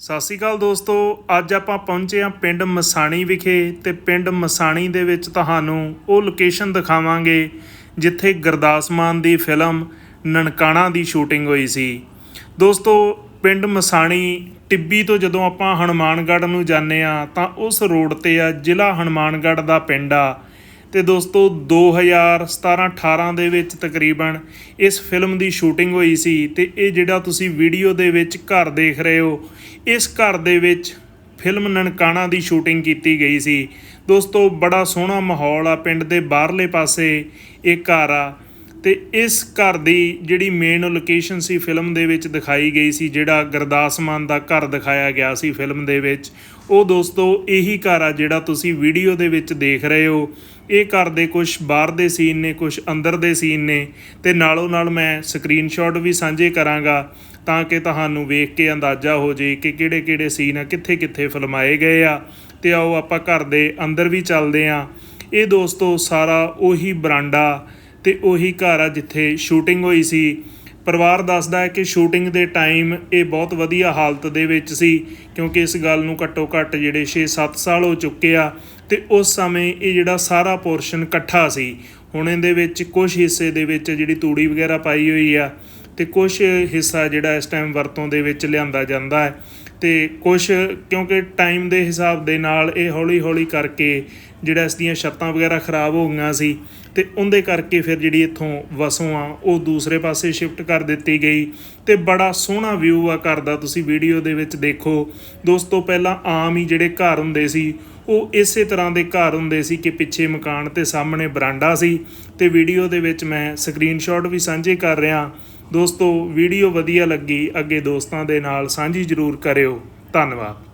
ਸਤਿ ਸ਼੍ਰੀ ਅਕਾਲ ਦੋਸਤੋ, ਅੱਜ ਆਪਾਂ ਪਹੁੰਚੇ ਹਾਂ ਪਿੰਡ ਮਸਾਣੀ ਵਿਖੇ ਤੇ ਪਿੰਡ ਮਸਾਣੀ ਦੇ ਵਿੱਚ ਤੁਹਾਨੂੰ ਉਹ ਲੋਕੇਸ਼ਨ ਦਿਖਾਵਾਂਗੇ ਜਿੱਥੇ ਗੁਰਦਾਸ ਮਾਨ ਦੀ ਫਿਲਮ ਨਨਕਾਣਾ ਦੀ ਸ਼ੂਟਿੰਗ ਹੋਈ ਸੀ। ਦੋਸਤੋ, ਪਿੰਡ ਮਸਾਣੀ ਟਿੱਬੀ ਤੋਂ ਜਦੋਂ ਆਪਾਂ ਹਨੂਮਾਨਗੜ੍ਹ ਨੂੰ ਜਾਂਦੇ ਆ ਤਾਂ ਉਸ ਰੋਡ ਤੇ ਆ ਜ਼ਿਲ੍ਹਾ ਹਨੂਮਾਨਗੜ੍ਹ ਦਾ ਪਿੰਡ ਆ। ਤੇ ਦੋਸਤੋ 2017-18 ਦੇ ਵਿੱਚ ਤਕਰੀਬਨ ਇਸ ਫਿਲਮ ਦੀ ਸ਼ੂਟਿੰਗ ਹੋਈ ਸੀ ਤੇ ਇਹ ਜਿਹੜਾ ਤੁਸੀਂ ਵੀਡੀਓ ਦੇ ਵਿੱਚ ਘਰ ਦੇਖ ਰਹੇ ਹੋ, ਇਸ ਘਰ ਦੇ ਵਿੱਚ ਫਿਲਮ ਨਨਕਾਣਾ ਦੀ ਸ਼ੂਟਿੰਗ ਕੀਤੀ ਗਈ ਸੀ। ਦੋਸਤੋ, ਬੜਾ ਸੋਹਣਾ ਮਾਹੌਲ ਆ, ਪਿੰਡ ਦੇ ਬਾਹਰਲੇ ਪਾਸੇ ਇਹ ਘਰ ਆ। ਤੇ ਇਸ ਘਰ ਦੀ ਜਿਹੜੀ ਮੇਨ ਲੋਕੇਸ਼ਨ ਸੀ ਫਿਲਮ ਦੇ ਵਿੱਚ ਦਿਖਾਈ ਗਈ ਸੀ, ਜਿਹੜਾ ਗੁਰਦਾਸ ਮਾਨ ਦਾ ਘਰ ਦਿਖਾਇਆ ਗਿਆ ਸੀ ਫਿਲਮ ਦੇ ਵਿੱਚ, ਉਹ ਦੋਸਤੋ ਇਹੀ ਘਰ ਆ ਜਿਹੜਾ ਤੁਸੀਂ ਵੀਡੀਓ ਦੇ ਵਿੱਚ ਦੇਖ ਰਹੇ ਹੋ। ਇਹ ਘਰ ਦੇ ਕੁਝ ਬਾਹਰ ਦੇ ਸੀਨ ਨੇ ਕੁਝ ਅੰਦਰ ਦੇ ਸੀਨ ਨੇ ਤੇ ਨਾਲੋਂ ਨਾਲ ਮੈਂ ਸਕਰੀਨਸ਼ਾਟ ਵੀ ਸਾਂਝੇ ਕਰਾਂਗਾ ਤਾਂ ਕਿ ਤੁਹਾਨੂੰ ਵੇਖ ਕੇ ਅੰਦਾਜ਼ਾ ਹੋ ਜੇ ਕਿ ਕਿਹੜੇ ਕਿਹੜੇ ਸੀਨ ਆ, ਕਿੱਥੇ ਕਿੱਥੇ ਫਿਲਮਾਏ ਗਏ ਆ। ਤੇ ਆਓ ਆਪਾਂ ਘਰ ਦੇ ਅੰਦਰ ਵੀ ਚੱਲਦੇ ਆ ਇਹ ਦੋਸਤੋ ਸਾਰਾ ਉਹੀ ਬਰਾਂਡਾ ਤੇ ਉਹੀ ਘਰ ਆ ਜਿੱਥੇ ਸ਼ੂਟਿੰਗ ਹੋਈ ਸੀ। ਪਰਿਵਾਰ ਦੱਸਦਾ ਹੈ ਕਿ ਸ਼ੂਟਿੰਗ ਦੇ ਟਾਈਮ ਇਹ ਬਹੁਤ ਵਧੀਆ ਹਾਲਤ ਦੇ ਵਿੱਚ ਸੀ, ਕਿਉਂਕਿ ਇਸ ਗੱਲ ਨੂੰ ਘੱਟੋ ਘੱਟ ਜਿਹੜੇ 6-7 ਸਾਲ ਹੋ ਚੁੱਕੇ ਆ ਤੇ ਉਸ ਸਮੇਂ ਇਹ ਜਿਹੜਾ ਸਾਰਾ ਪੋਰਸ਼ਨ ਇਕੱਠਾ ਸੀ। ਹੁਣ ਇਹਦੇ ਵਿੱਚ ਕੁਝ ਹਿੱਸੇ ਦੇ ਵਿੱਚ ਜਿਹੜੀ ਤੂੜੀ ਵਗੈਰਾ ਪਾਈ ਹੋਈ ਆ ਤੇ ਕੁਝ ਹਿੱਸਾ ਜਿਹੜਾ ਇਸ ਟਾਈਮ ਵਰਤੋਂ ਦੇ ਵਿੱਚ ਲਿਆਂਦਾ ਜਾਂਦਾ ਹੈ ਤੇ ਕੁਝ ਕਿਉਂਕਿ ਟਾਈਮ ਦੇ ਹਿਸਾਬ ਦੇ ਨਾਲ ਇਹ ਹੌਲੀ ਹੌਲੀ ਕਰਕੇ ਜਿਹੜਾ ਇਸ ਦੀਆਂ ਛੱਤਾਂ ਵਗੈਰਾ ਖਰਾਬ ਹੋ ਗਈਆਂ ਸੀ ਤੇ ਉਹਦੇ ਕਰਕੇ ਫਿਰ ਜਿਹੜੀ ਇੱਥੋਂ ਵਸੋਂ ਆ, ਉਹ ਦੂਸਰੇ ਪਾਸੇ ਸ਼ਿਫਟ ਕਰ ਦਿੱਤੀ ਗਈ ਤੇ ਬੜਾ ਸੋਹਣਾ ਵਿਊ ਆ ਘਰ ਦਾ, ਤੁਸੀਂ ਵੀਡੀਓ ਦੇ ਵਿੱਚ ਦੇਖੋ। ਦੋਸਤੋ, ਪਹਿਲਾਂ ਆਮ ਹੀ ਜਿਹੜੇ ਘਰ ਹੁੰਦੇ ਸੀ, ਉਹ ਇਸੇ ਤਰ੍ਹਾਂ ਦੇ ਘਰ ਹੁੰਦੇ ਸੀ ਕਿ ਪਿੱਛੇ ਮਕਾਨ ਤੇ ਸਾਹਮਣੇ ਬਰਾਂਡਾ ਸੀ ਤੇ ਵੀਡੀਓ ਦੇ ਵਿੱਚ ਮੈਂ ਸਕਰੀਨਸ਼ਾਟ ਵੀ ਸਾਂਝੇ ਕਰ ਰਿਹਾ ਦੋਸਤੋ ਵੀਡੀਓ ਵਧੀਆ ਲੱਗੀ ਅੱਗੇ ਦੋਸਤਾਂ ਦੇ ਨਾਲ ਸਾਂਝੀ ਜ਼ਰੂਰ ਕਰਿਓ। ਧੰਨਵਾਦ।